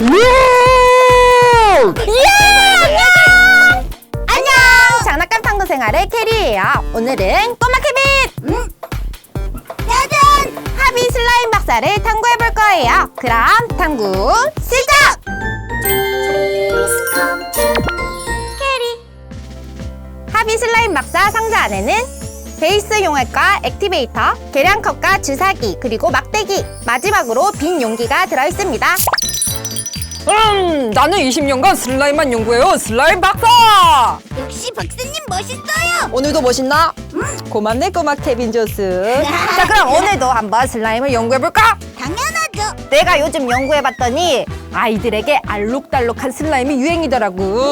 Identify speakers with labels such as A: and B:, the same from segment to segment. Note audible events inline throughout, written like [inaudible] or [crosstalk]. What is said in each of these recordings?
A: 예! 안녕! 장난감 탐구 생활의 캐리예요. 오늘은 꼬마 캐빈! 짜잔! 하비 슬라임 박사를 탐구해 볼 거예요. 그럼 탐구 시작! 캐리 하비 슬라임 박사 상자 안에는 베이스 용액과 액티베이터, 계량컵과 주사기, 그리고 막대기, 마지막으로 빈 용기가 들어있습니다.
B: 음, 나는 20년간 슬라임만 연구해요. 슬라임 박사!
C: 역시 박사님 멋있어요.
B: 오늘도 멋있나? 고맙네, 꼬마 케빈 조스.
A: 자, 그럼 [laughs] 오늘도 한번 슬라임을 연구해볼까?
C: 당연하죠.
A: 내가 요즘 연구해봤더니 아이들에게 알록달록한 슬라임이 유행이더라고.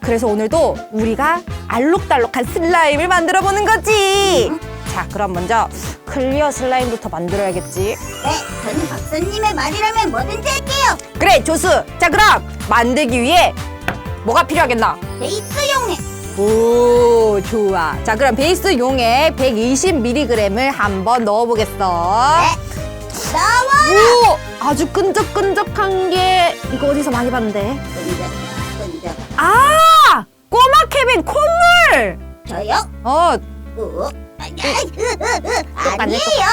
A: 그래서 오늘도 우리가 알록달록한 슬라임을 만들어 보는 거지. 자, 그럼 먼저 클리어 슬라임부터 만들어야겠지.
C: 네, 저는 박사님의 말이라면 뭐든지 할게요.
A: 그래, 조수. 자, 그럼 만들기 위해 뭐가 필요하겠나?
C: 베이스 용액.
A: 오, 좋아. 자, 그럼 베이스 용에 120mg을 한번 넣어보겠어.
C: 나와.
A: 오, 아주 끈적끈적한 게 이거 어디서 많이 봤는데?
C: 끈적, 끈적.
A: 아, 꼬마 케빈 콧물.
C: 저요?
A: 어,
C: 오, 아니, 아니에요.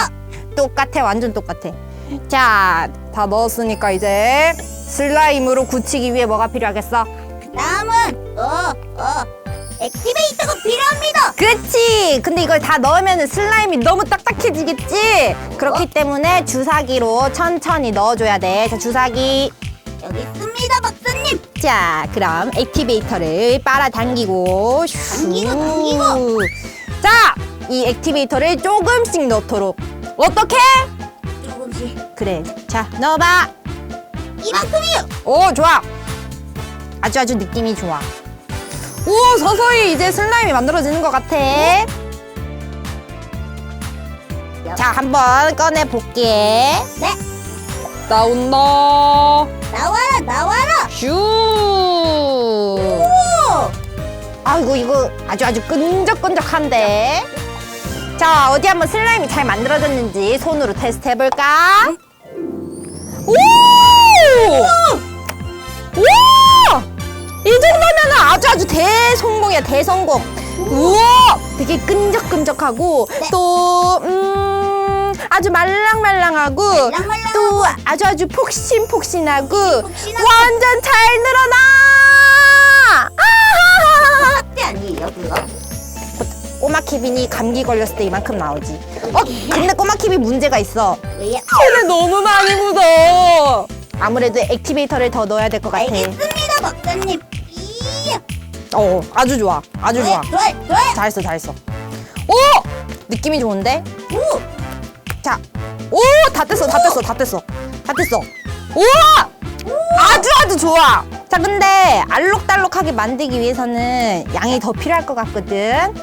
A: 똑같아, 완전 똑같아. 자, 다 넣었으니까 이제 슬라임으로 굳히기 위해 뭐가 필요하겠어?
C: 다음은 어, 어, 액티베이터가 필요합니다.
A: 그렇지. 근데 이걸 다 넣으면 슬라임이 너무 딱딱해지겠지. 그렇기 때문에 주사기로 천천히 넣어줘야 돼. 자, 주사기.
C: 여기 있습니다, 박사님.
A: 자, 그럼 액티베이터를 빨아당기고 슈.
C: 당기고, 당기고.
A: 자, 이 액티베이터를 조금씩 넣도록. 어떻게?
C: 조금씩
A: 그래. 자, 넣어봐.
C: 이만큼이요.
A: 오, 좋아. 아주 아주 느낌이 좋아. 오, 서서히 이제 슬라임이 만들어지는 것 같아. 자, 한번 꺼내 볼게.
C: 네,
B: 나온다.
C: 나와라, 나와라.
B: 슈!
C: 오,
A: 아이고, 이거 아주 아주 끈적끈적한데. 자, 어디 한번 슬라임이 잘 만들어졌는지 손으로 테스트 해볼까? 오! 우와! 이 정도면 아주 아주 대성공이야, 대성공. 우와! 되게 끈적끈적하고, 또, 음, 아주 말랑말랑하고,
C: 말랑말랑하고.
A: 또 아주 아주 폭신폭신하고,
C: 폭신폭신하고.
A: 완전 잘 늘어나! 아하하하!
C: 학대 아니에요, 그거?
A: 꼬마 케빈이 감기 걸렸을 때 이만큼 나오지. 어, 근데 꼬마 케빈 문제가 있어.
C: 왜요?
B: 손에 너무 많이 묻어.
A: 아무래도 액티베이터를 더 넣어야 될 것 같아.
C: 알겠습니다, 박사님. 이야.
A: 어, 아주 좋아. 아주 좋아.
C: 좋아, 좋아.
A: 잘했어, 잘했어. 오! 느낌이 좋은데?
C: 오,
A: 자, 오! 다 뗐어, 다 뗐어, 다 뗐어. 다 뗐어. 우와! 아주 아주 좋아. 자, 근데 알록달록하게 만들기 위해서는 양이 더 필요할 것 같거든.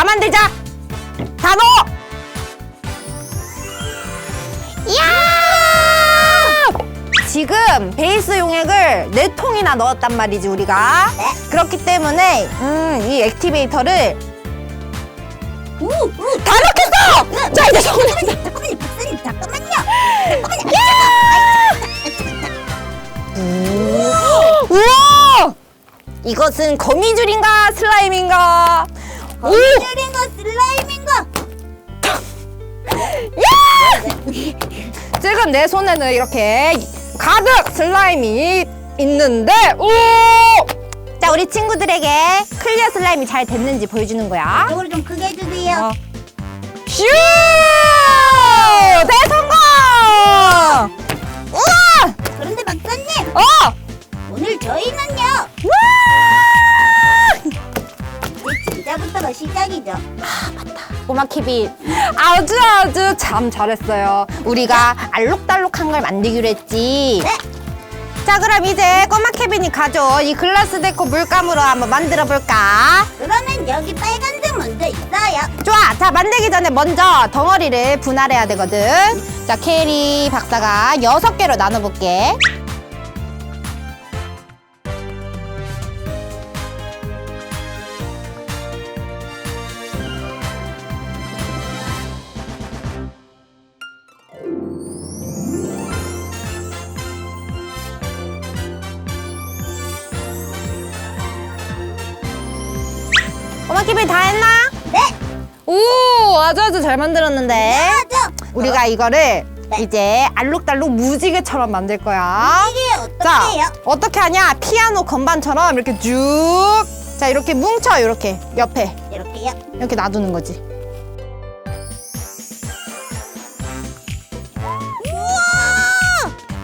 A: 다 만들자. 다 넣어. 이야! 지금 베이스 용액을 네 통이나 넣었단 말이지 우리가.
C: 네.
A: 그렇기 때문에 음, 이 액티베이터를. 다 넣겠어. 자 이제 손을
C: 잠깐만요, 박사님, 잠깐만요.
A: 우와! 이것은 거미줄인가 슬라임인가? 오!
C: 거미줄인가 슬라임인가? [laughs]
A: 지금 내 손에는 이렇게 가득 슬라임이 있는데 오! 자 우리 친구들에게 클리어 슬라임이 잘 됐는지 보여주는 거야.
C: 이쪽으로 좀 크게 해주세요.
A: 어. 슈! 대성공! 우와!
C: 그런데 박사님,
A: 어!
C: 오늘 저희는요. 시작이죠.
A: 꼬마 키비 아주 아주 참 잘했어요. 우리가 알록달록한 걸 만들기로 했지.
C: 네.
A: 자 그럼 이제 꼬마 케빈이 가져온 이 글라스 데코 물감으로 한번 만들어 볼까?
C: 그러면 여기 빨간색 먼저 있어요.
A: 좋아. 자 만들기 전에 먼저 덩어리를 분할해야 되거든. 자 캐리 박사가 여섯 개로 나눠볼게. 끼비 다 했나?
C: 네.
A: 오, 아주 아주 잘 만들었는데.
C: 맞아.
A: 우리가 이거를
C: 네.
A: 이제 알록달록 무지개처럼 만들 거야.
C: 이게
A: 자,
C: 어떻게 해요?
A: 어떻게 하냐? 피아노 건반처럼 이렇게 쭉. 자, 이렇게 뭉쳐, 이렇게. 옆에.
C: 이렇게요.
A: 이렇게 놔두는 거지.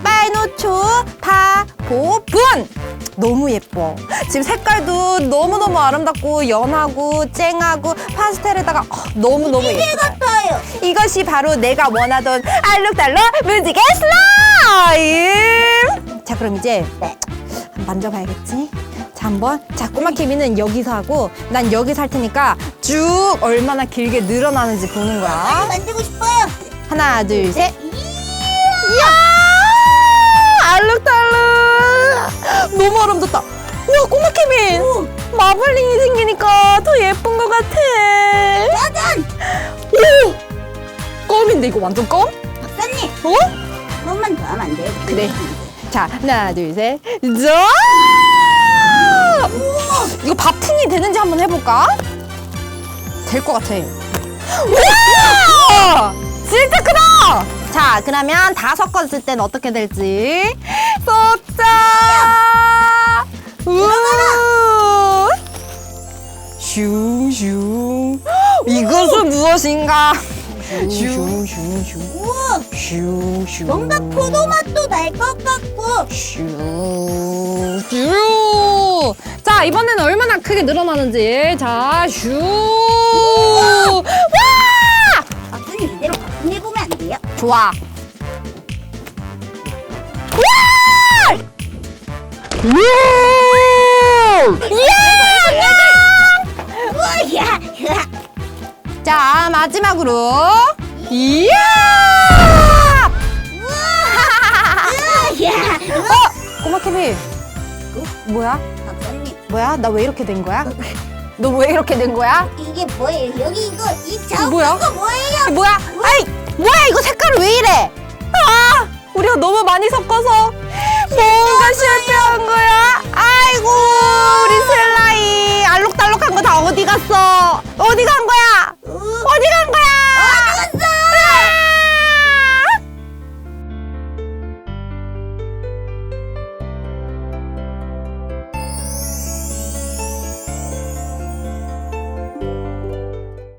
A: 빨노초 파보분 너무 예뻐. 지금 색깔도 너무너무 아름답고 연하고 쨍하고 파스텔에다가 어, 너무너무 예뻐.
C: 같아요.
A: 이것이 바로 내가 원하던 알록달록 무지개 슬라임. 자, 그럼 이제
C: 네.
A: 한번 만져봐야겠지? 자, 한번. 자, 꼬마 케미는 여기서 하고 난 여기서 할 테니까 쭉 얼마나 길게 늘어나는지 보는 거야.
C: 만들고 싶어요.
A: 하나, 둘, 셋. 이야! 알록달록! 너무 아름답다. 우와, 꼬마 케빈! 마블링이 생기니까 더 예쁜 것 같아.
C: 짜잔.
A: 오! 껌인데 이거 완전 껌?
C: 박사님,
A: 어?
C: 한 번만 더 하면 안 돼요?
A: 그래. 자, 하나, 둘, 셋. 자! 이거 바풍이 되는지 한번 해볼까? 될 것 같아. 우와! 진짜 크다! 자, 그러면 다 섞었을 땐 어떻게 될지. 섞자! 우와! 슝슝. 이것은 무엇인가? 슝슝슝.
C: 우와,
A: 슝슝.
C: 뭔가 포도 맛도 날 것 같고.
A: 슈. 슈. 자, 이번에는 얼마나 크게 늘어나는지. 자, 슈. 좋아. 와!
C: 우와, 야, 야.
A: 자, 마지막으로. 이야! 어, 꼬마 케비. 뭐야?
C: 박사님,
A: 뭐야? 나 왜 이렇게 된 거야? 너 왜 이렇게 된 거야?
C: 이게 뭐예요? 여기 이거 이 자국
A: 뭐야?
C: 거 뭐예요?
A: 뭐야? 뭐야? 이거 색깔이 왜 이래? 아, 우리가 너무 많이 섞어서 뭔가 실패한 거야. 아이고, 우리 슬라이 알록달록한 거 다 어디 갔어? 어디 간 거야?